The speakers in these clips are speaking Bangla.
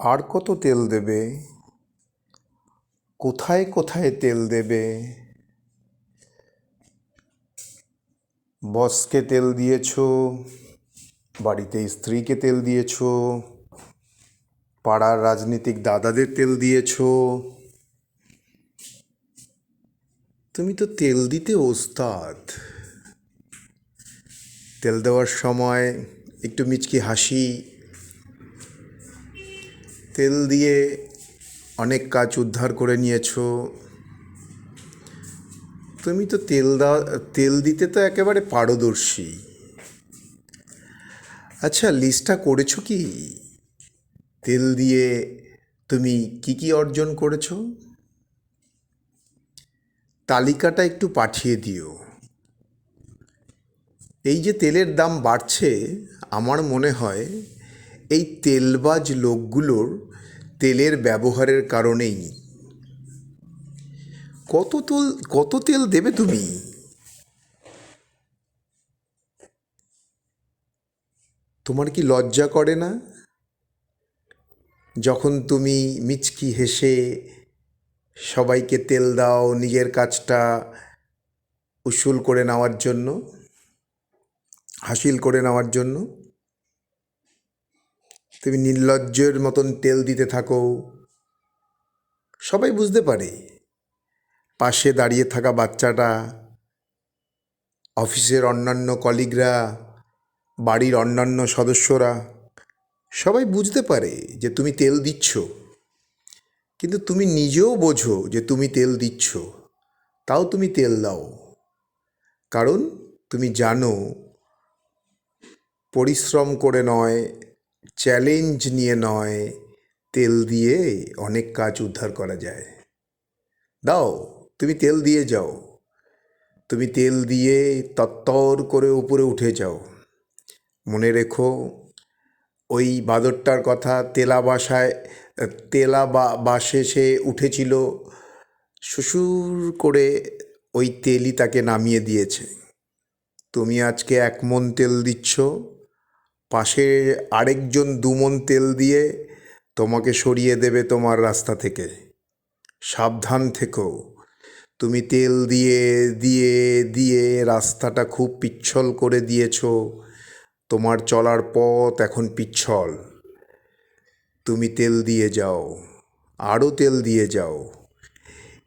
আর কত তেল দেবে? কোথায় কোথায় তেল দেবে? বসকে তেল দিয়েছ, বাড়িতে স্ত্রীকে তেল দিয়েছ, পাড়ার রাজনীতিক দাদাদের তেল দিয়েছ। তুমি তো তেল দিতে ওস্তাদ। তেল দেওয়ার সময় একটু মিচকি হাসি তেল দিয়ে অনেক কাজ উদ্ধার করে নিয়েছো। তুমি তো তেল দেওয়া তেল দিতে তো একেবারে পারদর্শী। আচ্ছা লিস্টটা করেছ কি? তেল দিয়ে তুমি কি কি অর্জন করেছ? তালিকাটা একটু পাঠিয়ে দিও। এই যে তেলের দাম বাড়ছে, আমার মনে হয় এই তেলবাজ লোকগুলোর তেলের ব্যবহারের কারণেই। কত তেল কত তেল দেবে তুমি? তোমার কি লজ্জা করে না? যখন তুমি মিচকি হেসে সবাইকে তেল দাও নিজের কাজটা উসুল করে নেওয়ার জন্য, হাসিল করে নেওয়ার জন্য তুমি নির্লজ্জের মতন তেল দিতে থাকো। সবাই বুঝতে পারে, পাশে দাঁড়িয়ে থাকা বাচ্চাটা, অফিসের অন্যান্য কলিগরা, বাড়ির অন্যান্য সদস্যরা, সবাই বুঝতে পারে যে তুমি তেল দিচ্ছ। কিন্তু তুমি নিজেও বোঝো যে তুমি তেল দিচ্ছ, তাও তুমি তেল দাও। কারণ তুমি জানো, পরিশ্রম করে নয় চ্যালেঞ্জ নিয়ে নয়, তেল দিয়ে অনেক কাজ উদ্ধার করা যায়। দাও, তুমি তেল দিয়ে যাও। তুমি তেল দিয়ে তত্তর করে উপরে উঠে যাও। মনে রেখো, ওই বাদরটার কথা তেলা বাসায়, তেলা বাসে সে উঠেছিল শ্বশুর করে ওই তেলই তাকে নামিয়ে দিয়েছে। তুমি আজকে এক মন তেল দিচ্ছ। পাশে আরেকজন দুমন তেল দিয়ে তোমাকে সরিয়ে দেবে তোমার রাস্তা থেকে। সাবধান থেকো। তুমি তেল দিয়ে দিয়ে দিয়ে রাস্তাটা খুব পিচ্ছল করে দিয়েছ। তোমার চলার পথ এখন পিচ্ছল। তুমি তেল দিয়ে যাও। আরও তেল দিয়ে যাও।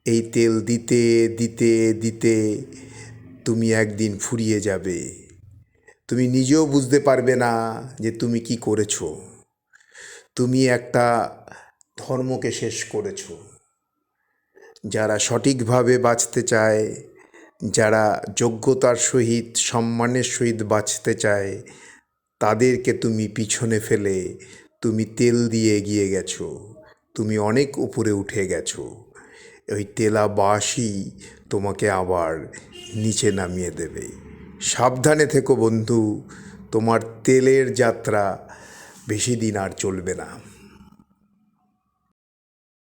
এই তেল দিতে দিতে দিতে তুমি একদিন ফুরিয়ে যাবে। তুমি নিজেও বুঝতে পারবে না যে তুমি কি করেছ। তুমি একটা ধর্মকে শেষ করেছ। যারা সঠিকভাবে বাঁচতে চায়, যারা যোগ্যতার সহিত, সম্মানের সহিত বাঁচতে চায়, তাদেরকে তুমি পিছনে ফেলে তুমি তেল দিয়ে এগিয়ে গেছো। তুমি অনেক উপরে উঠে গেছো। ওই তেলা বাসই তোমাকে আবার নিচে নামিয়ে দেবে। সাবধানে থেকো বন্ধু তোমার তেলের যাত্রা বেশি দিন আর চলবে না।